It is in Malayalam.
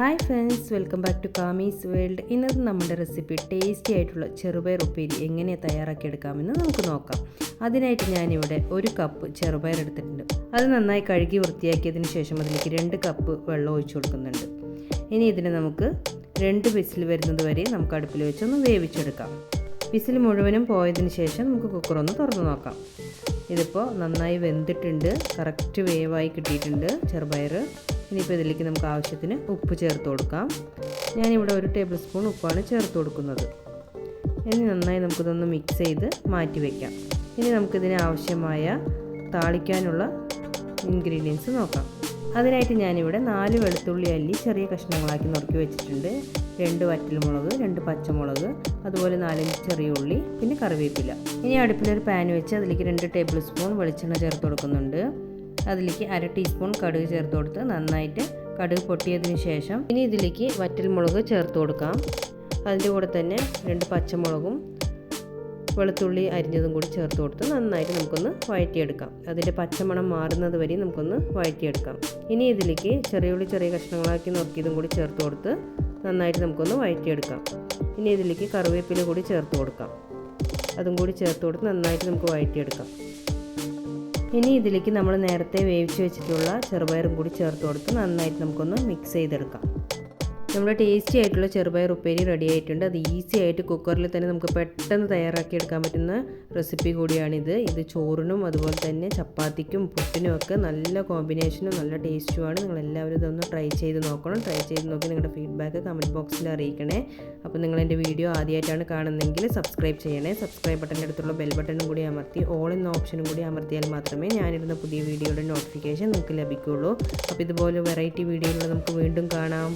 Hi friends welcome back to കാമീസ് world ഇന്നത്തെ നമ്മുടെ റെസിപ്പി ടേസ്റ്റി ആയിട്ടുള്ള ചെറുപയർ ഉപ്പേരി എങ്ങനെ തയ്യാറാക്കിയെടുക്കാമെന്ന് നമുക്ക് നോക്കാം. അതിനായിട്ട് ഞാനിവിടെ ഒരു കപ്പ് ചെറുപയർ എടുത്തിട്ടുണ്ട്. അത് നന്നായി കഴുകി വൃത്തിയാക്കിയതിന് ശേഷം അതിലേക്ക് രണ്ട് കപ്പ് വെള്ളം ഒഴിച്ചു കൊടുക്കുന്നുണ്ട്. ഇനി ഇതിനെ നമുക്ക് രണ്ട് വിസിൽ വരുന്നത് വരെ നമുക്ക് അടുപ്പിൽ വെച്ചൊന്ന് വേവിച്ചെടുക്കാം. വിസിൽ മുഴുവനും പോയതിന് ശേഷം നമുക്ക് കുക്കർ ഒന്ന് തുറന്നു നോക്കാം. ഇതിപ്പോൾ നന്നായി വെന്തിട്ടുണ്ട്. കറക്റ്റ് വേവായി കിട്ടിയിട്ടുണ്ട് ചെറുപയർ ഇനിയിപ്പോൾ ഇതിലേക്ക് നമുക്ക് ആവശ്യത്തിന് ഉപ്പ് ചേർത്ത് കൊടുക്കാം. ഞാനിവിടെ ഒരു ടേബിൾ സ്പൂൺ ഉപ്പാണ് ചേർത്ത് കൊടുക്കുന്നത്. ഇനി നന്നായി നമുക്കിതൊന്ന് മിക്സ് ചെയ്ത് മാറ്റി വയ്ക്കാം ഇനി നമുക്കിതിന് ആവശ്യമായ താളിക്കാനുള്ള ഇൻഗ്രീഡിയൻസ് നോക്കാം. അതിനായിട്ട് ഞാനിവിടെ നാല് വെളുത്തുള്ളി അല്ലി ചെറിയ കഷ്ണങ്ങളാക്കി നുറുക്കി വെച്ചിട്ടുണ്ട്. രണ്ട് വറ്റൽമുളക് രണ്ട് പച്ചമുളക് അതുപോലെ നാലഞ്ച് ചെറിയ ഉള്ളി പിന്നെ കറിവേപ്പില. ഇനി അടുപ്പിലൊരു പാൻ വെച്ച് അതിലേക്ക് രണ്ട് ടേബിൾ സ്പൂൺ വെളിച്ചെണ്ണ ചേർത്ത് കൊടുക്കുന്നുണ്ട്. അതിലേക്ക് അര ടീസ്പൂൺ കടുക് ചേർത്ത് കൊടുത്ത് നന്നായിട്ട് കടുക് പൊട്ടിയതിന് ശേഷം ഇനി ഇതിലേക്ക് വറ്റൽമുളക് ചേർത്ത് കൊടുക്കാം. അതിന്റെ കൂടെ തന്നെ രണ്ട് പച്ചമുളകും വെളുത്തുള്ളി അരിഞ്ഞതും കൂടി ചേർത്ത് കൊടുത്ത് നന്നായിട്ട് നമുക്കൊന്ന് വഴറ്റിയെടുക്കാം. അതിന്റെ പച്ചമണം മാറുന്നത് വരെ നമുക്കൊന്ന് വഴറ്റിയെടുക്കാം. ഇനി ഇതിലേക്ക് ചെറിയ ഉള്ളി ചെറിയ കഷ്ണങ്ങളാക്കി നോക്കിയതും കൂടി ചേർത്ത് കൊടുത്ത് നന്നായിട്ട് നമുക്കൊന്ന് വഴറ്റിയെടുക്കാം. ഇനി ഇതിലേക്ക് കറിവേപ്പില കൂടി ചേർത്ത് കൊടുക്കാം. അതും കൂടി ചേർത്ത് കൊടുത്ത് നന്നായിട്ട് നമുക്ക് വഴറ്റിയെടുക്കാം. ഇനി ഇതിലേക്ക് നമ്മൾ നേരത്തെ വേവിച്ച് വെച്ചിട്ടുള്ള ചെറുപയറും കൂടി ചേർത്ത് കൊടുത്ത് നന്നായിട്ട് നമുക്കൊന്ന് മിക്സ് ചെയ്തെടുക്കാം. നമ്മുടെ ടേസ്റ്റി ആയിട്ടുള്ള ചെറുപയർ ഉപ്പേരി റെഡി ആയിട്ടുണ്ട്. അത് ഈസി ആയിട്ട് കുക്കറിൽ തന്നെ നമുക്ക് പെട്ടെന്ന് തയ്യാറാക്കി എടുക്കാൻ പറ്റുന്ന റെസിപ്പി കൂടിയാണിത്. ഇത് ചോറിനും അതുപോലെ തന്നെ ചപ്പാത്തിക്കും പുട്ടിനും ഒക്കെ നല്ല കോമ്പിനേഷനും നല്ല ടേസ്റ്റുമാണ് നിങ്ങൾ എല്ലാവരും ഇതൊന്ന് ട്രൈ ചെയ്ത് നോക്കണം. ട്രൈ ചെയ്ത് നോക്കി നിങ്ങളുടെ ഫീഡ്ബാക്ക് കമന്റ് ബോക്സിൽ അറിയിക്കണേ. അപ്പോൾ നിങ്ങൾ എന്റെ വീഡിയോ ആദ്യമായിട്ടാണ് കാണുന്നതെങ്കിൽ സബ്സ്ക്രൈബ് ചെയ്യണേ. സബ്സ്ക്രൈബ് ബട്ടന്റെ അടുത്തുള്ള ബെൽ ബട്ടണും കൂടി അമർത്തി ഓൾ എന്ന ഓപ്ഷനും കൂടി അമർത്തിയാൽ മാത്രമേ ഞാനിടുന്ന പുതിയ വീഡിയോയുടെ നോട്ടിഫിക്കേഷൻ നിങ്ങൾക്ക് ലഭിക്കുകയുള്ളൂ. അപ്പോൾ ഇതുപോലെ വെറൈറ്റി വീഡിയോകൾ നമുക്ക് വീണ്ടും കാണാം.